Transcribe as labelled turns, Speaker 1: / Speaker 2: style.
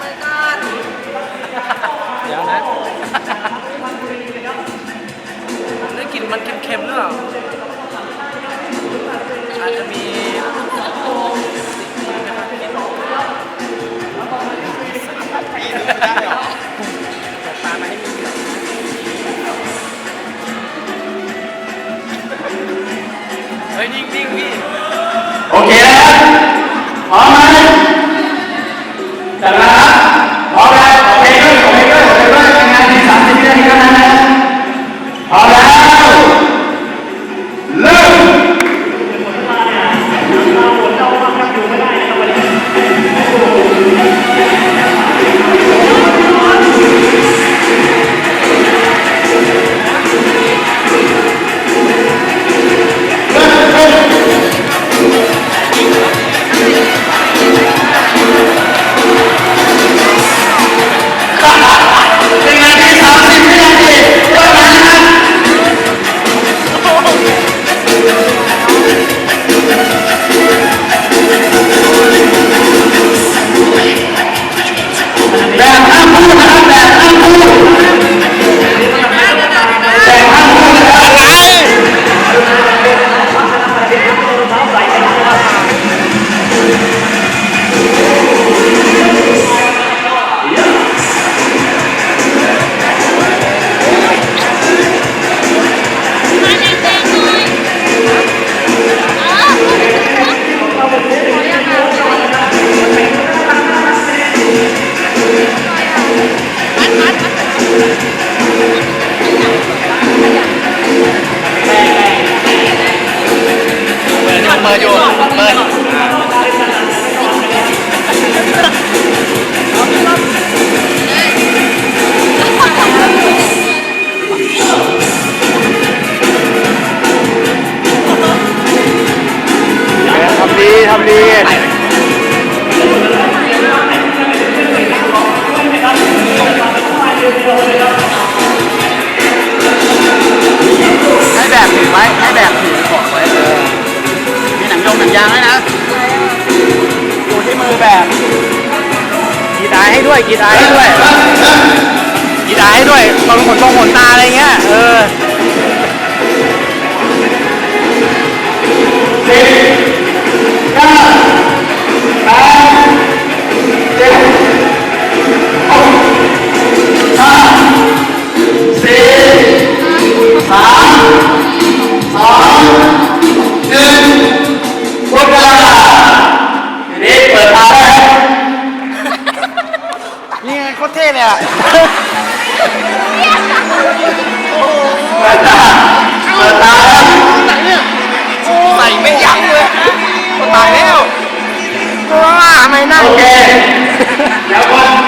Speaker 1: มือก่อน
Speaker 2: เดี๋ยวนะได้กลิ่นมันเค็มๆหรือเปล่าอาจจะมีตามมาให้มีเหลืองเฮ้ยนิ่งๆพี่
Speaker 3: โอเคนะ เปิด
Speaker 1: อยู่
Speaker 2: เปิดอยู่เปิด
Speaker 3: ทำดีทำดีให้แบบถือไว้ให้แบบ ยงหนังยางด้วยนะดูที่มือแบบกรีดอายให้ด้วยกรีดอายให้ด้วยกรีดอายให้ด้วยตอนขนตรงขนตาอะไรเงี้ยเออ นี่ไงโคตรเท่เลยอะเปิดตาเปิดตาแล้ว
Speaker 2: ใส่ไม่ยั้งเลยตายแล้ว
Speaker 3: โอเค เดี๋ยวก่อน